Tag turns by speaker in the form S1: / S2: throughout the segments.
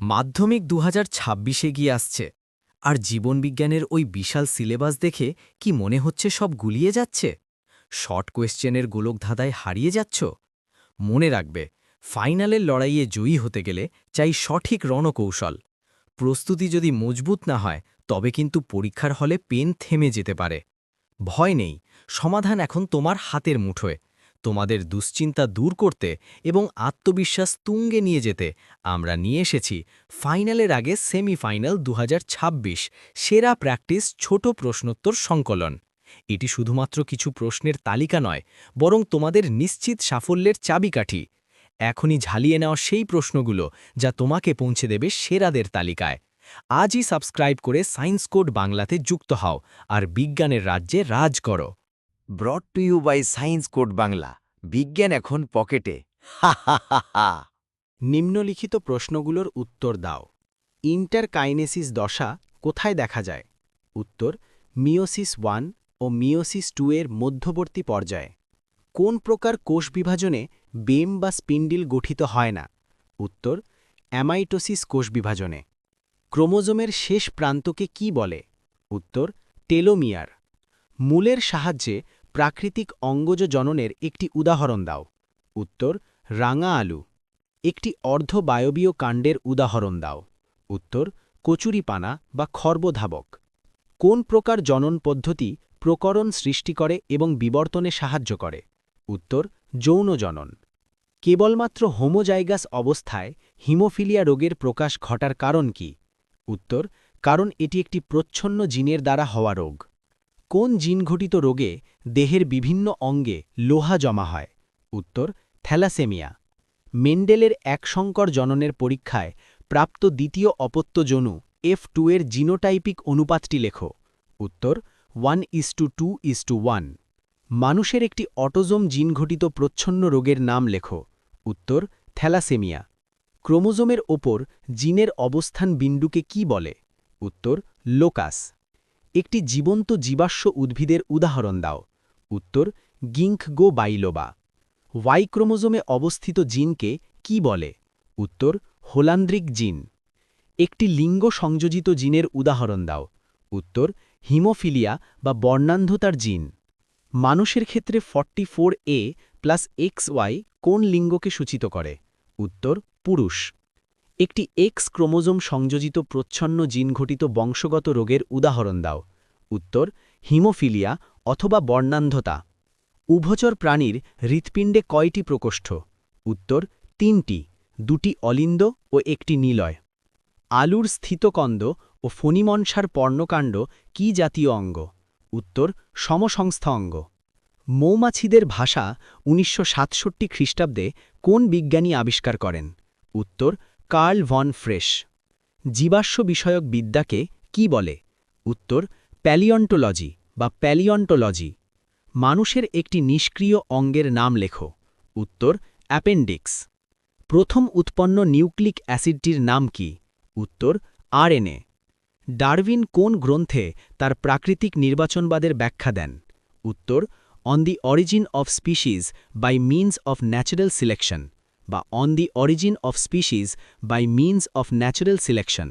S1: মাধ্যমিক দু হাজার ছাব্বিশে গিয়ে আসছে। আর জীবনবিজ্ঞানের ওই বিশাল সিলেবাস দেখে কি মনে হচ্ছে সব গুলিয়ে যাচ্ছে? শর্ট কোয়েশ্চেনের গোলকধাঁধায় হারিয়ে যাচ্ছ? মনে রাখবে, ফাইনালের লড়াইয়ে জয়ী হতে গেলে চাই সঠিক রণকৌশল। প্রস্তুতি যদি মজবুত না হয়, তবে কিন্তু পরীক্ষার হলে পেন থেমে যেতে পারে। ভয় নেই, সমাধান এখন তোমার হাতের মুঠোয়। তোমাদের দুশ্চিন্তা দূর করতে এবং আত্মবিশ্বাস তুঙ্গে নিয়ে যেতে আমরা নিয়ে এসেছি ফাইনালের আগে সেমিফাইনাল দু হাজার ছাব্বিশ সেরা প্র্যাকটিস ছোট প্রশ্নোত্তর সংকলন। এটি শুধুমাত্র কিছু প্রশ্নের তালিকা নয়, বরং তোমাদের নিশ্চিত সাফল্যের চাবিকাঠি। এখনই ঝালিয়ে নেওয়া সেই প্রশ্নগুলো যা তোমাকে পৌঁছে দেবে সেরাদের তালিকায়। আজই সাবস্ক্রাইব করে সায়েন্স কোড বাংলাতে যুক্ত হও আর বিজ্ঞানের রাজ্যে রাজ করো।
S2: Brought to you by science code Bangla বিজ্ঞান এখন পকেটে।
S3: নিম্নলিখিত প্রশ্নগুলোর উত্তর দাও। ইন্টারকাইনেসিস দশা কোথায় দেখা যায়? উত্তর মিওসিস ওয়ান ও মিওসিস টু এর মধ্যবর্তী পর্যায়ে। কোন প্রকার কোষ বিভাজনে বেম বা স্পিন্ডিল গঠিত হয় না? উত্তর, অ্যামাইটোসিস কোষ বিভাজনে। ক্রোমোজোমের শেষ প্রান্তকে কি বলে? উত্তর, টেলোমিয়ার। মূলের সাহায্যে প্রাকৃতিক অঙ্গজ জননের একটি উদাহরণ দাও। উত্তর, রাঙা আলু। একটি অর্ধবায়বীয় কাণ্ডের উদাহরণ দাও। উত্তর, কচুরিপানা বা খর্বধাবক। কোন প্রকার জনন পদ্ধতি প্রকরণ সৃষ্টি করে এবং বিবর্তনে সাহায্য করে? উত্তর, যৌন জনন। কেবলমাত্র হোমোজাইগাস অবস্থায় হিমোফিলিয়া রোগের প্রকাশ ঘটার কারণ কি? উত্তর, কারণ এটি একটি প্রচ্ছন্ন জিনের দ্বারা হওয়া রোগ। কোন জিনঘটিত রোগে দেহের বিভিন্ন অঙ্গে লোহা জমা হয়? উত্তর, থ্যালাসেমিয়া। মেন্ডেলের একসংকর জননের পরীক্ষায় প্রাপ্ত দ্বিতীয় অপত্য জনু এফ টু এর জিনোটাইপিক অনুপাতটি লেখো। উত্তর, one is to two two is to. মানুষের একটি অটোজোম জিনঘটিত প্রচ্ছন্ন রোগের নাম লেখো। উত্তর, থ্যালাসেমিয়া। ক্রোমোজোমের ওপর জিনের অবস্থান বিন্দুকে কি বলে? উত্তর, লোকাস। একটি জীবন্ত জীবাশ্ম উদ্ভিদের উদাহরণ দাও। উত্তর গিঙ্কগো বাইলোবা। ওয়াই ক্রোমোজোমে অবস্থিত জিনকে কি বলে? উত্তর, হোলান্দ্রিক জিন। একটি লিঙ্গ সংযোজিত জিনের উদাহরণ দাও। উত্তর, হিমোফিলিয়া বা বর্ণান্ধতার জিন। মানুষের ক্ষেত্রে forty four A plus X Y কোন লিঙ্গকে সূচিত করে? উত্তর, পুরুষ। একটি এক্স ক্রোমোজোম সংযোজিত প্রচ্ছন্ন জিনঘটিত বংশগত রোগের উদাহরণ দাও। উত্তর, হিমোফিলিয়া অথবা বর্ণান্ধতা। উভচর প্রাণীর হৃৎপিণ্ডে কয়টি প্রকোষ্ঠ? উত্তর, তিনটি, দুটি অলিন্দ ও একটি নিলয়। আলুর স্থিতকন্দ ও ফণিমনসার পর্ণকাণ্ড কি জাতীয় অঙ্গ? উত্তর, সমসংস্থা অঙ্গ। মৌমাছিদের ভাষা উনিশশো সাতষট্টি খ্রিস্টাব্দে কোন বিজ্ঞানী আবিষ্কার করেন? উত্তর কার্ল ভন ফ্রেশ। জীবাশ্ম বিষয়ক বিদ্যাকে কি বলে? উত্তর, প্যালিয়ন্টোলজি বা প্যালিয়ন্টোলজি। মানুষের একটি নিষ্ক্রিয় অঙ্গের নাম লেখো। উত্তর, অ্যাপেন্ডিক্স। প্রথম উৎপন্ন নিউক্লিক অ্যাসিডটির নাম কি? উত্তর, আরএনএ। ডারউইন কোন গ্রন্থে তার প্রাকৃতিক নির্বাচনবাদের ব্যাখ্যা দেন? উত্তর, on the origin of species by means of natural selection. বা on the origin of species by means of natural selection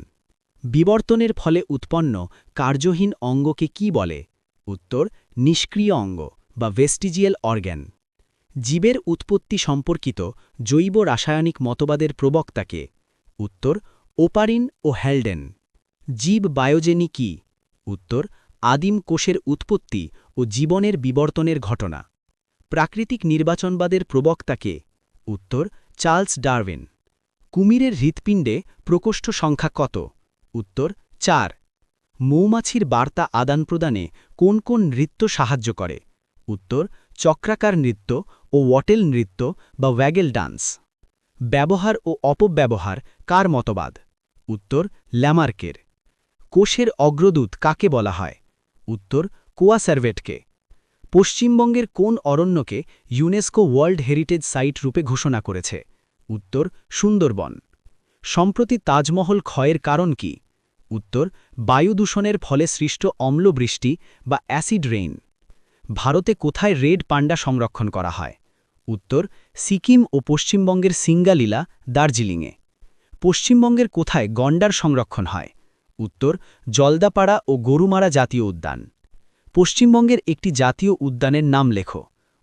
S3: বিবর্তনের ফলে উৎপন্ন কার্যহীন অঙ্গকে কি বলে? উত্তর, নিষ্ক্রিয় অঙ্গ বা ভেস্টিজিয়াল অর্গ্যান জীবের উৎপত্তি সম্পর্কিত জৈব রাসায়নিক মতবাদের প্রবক্তাকে। উত্তর, ওপারিন ও হ্যালডেন জীব বায়োজেনি কি? উত্তর, আদিম কোষের উৎপত্তি ও জীবনের বিবর্তনের ঘটনা। প্রাকৃতিক নির্বাচনবাদের প্রবক্তাকে। উত্তর চার্লস ডারউইন। কুমিরের হৃৎপিণ্ডে প্রকোষ্ঠ সংখ্যা কত? উত্তর, চার। মৌমাছির বার্তা আদান প্রদানে কোন কোন নৃত্য সাহায্য করে? উত্তর, চক্রাকার নৃত্য ও ওয়াটেল নৃত্য বা ওয়াগেল ডান্স। ব্যবহার ও অপব্যবহার কার মতবাদ? উত্তর, ল্যামার্কের। কোষের অগ্রদূত কাকে বলা হয়? উত্তর কোয়াসার্ভেটকে পশ্চিমবঙ্গের কোন অরণ্যকে ইউনেস্কো ওয়ার্ল্ড হেরিটেজ সাইট রূপে ঘোষণা করেছে? উত্তর, সুন্দরবন। সম্প্রতি তাজমহল ক্ষয়ের কারণ কি? উত্তর, বায়ু দূষণের ফলে সৃষ্ট অম্লবৃষ্টি বা অ্যাসিড রেইন। ভারতে কোথায় রেড পান্ডা সংরক্ষণ করা হয়? উত্তর, সিকিম ও পশ্চিমবঙ্গের সিঙ্গালীলা, দার্জিলিংয়ে।
S4: পশ্চিমবঙ্গের কোথায় গন্ডার সংরক্ষণ হয়? উত্তর, জলদাপাড়া ও গরুমারা জাতীয় উদ্যান। পশ্চিমবঙ্গের একটি জাতীয় উদ্যানের নাম লেখো।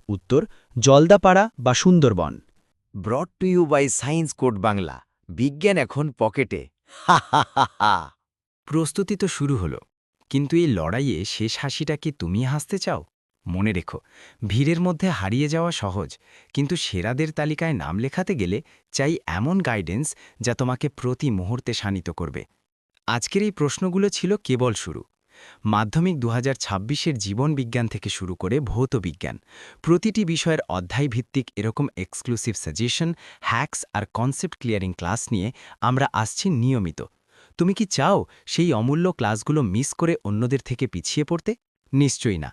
S4: উত্তর, জলদাপাড়া বা Sundarban.
S2: Brought to you by science code Bangla বিজ্ঞান এখন পকেটে।
S3: প্রস্তুতি তো শুরু হলো, কিন্তু এই লড়াইয়ে শেষ হাসিটা কি তুমি হাসতে চাও? মনে রেখো, ভিড়ের মধ্যে হারিয়ে যাওয়া সহজ, কিন্তু সেরাদের তালিকায় নাম লেখাতে গেলে চাই এমন গাইডেন্স যা তোমাকে প্রতি মুহূর্তে শানিত করবে। আজকের এই প্রশ্নগুলো ছিল কেবল শুরু। মাধ্যমিক দু হাজার জীবন বিজ্ঞান থেকে শুরু করে ভৌত বিজ্ঞান প্রতিটি বিষয়ের অধ্যায় ভিত্তিক এরকম এক্সক্লুসিভ সাজেশন হ্যাকস আর কনসেপ্ট ক্লিয়ারিং ক্লাস নিয়ে আমরা আসছি নিয়মিত। তুমি কি চাও সেই অমূল্য ক্লাসগুলো মিস করে অন্যদের থেকে পিছিয়ে পড়তে? নিশ্চয়ই না।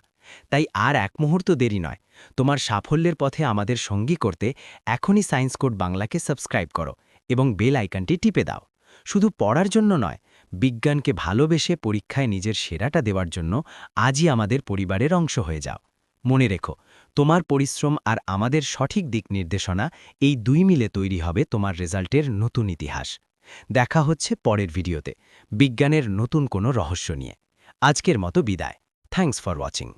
S3: তাই আর এক মুহূর্ত দেরি নয়। তোমার সাফল্যের পথে আমাদের সঙ্গী করতে এখনই সায়েন্স কোড বাংলাকে সাবস্ক্রাইব করো এবং বেল আইকনটি টিপে দাও। শুধু পড়ার জন্য নয় বিজ্ঞানকে ভালোবেসে পরীক্ষায় নিজের সেরাটা দেওয়ার জন্য আজই আমাদের পরিবারের অংশ হয়ে যাও। মনে রেখো, তোমার পরিশ্রম আর আমাদের সঠিক দিক নির্দেশনা এই দুই মিলে তৈরি হবে তোমার রেজাল্টের নতুন ইতিহাস। দেখা হচ্ছে পরের ভিডিওতে। বিজ্ঞানের নতুন কোনো রহস্য নিয়ে। আজকের মতো বিদায়। Thanks for watching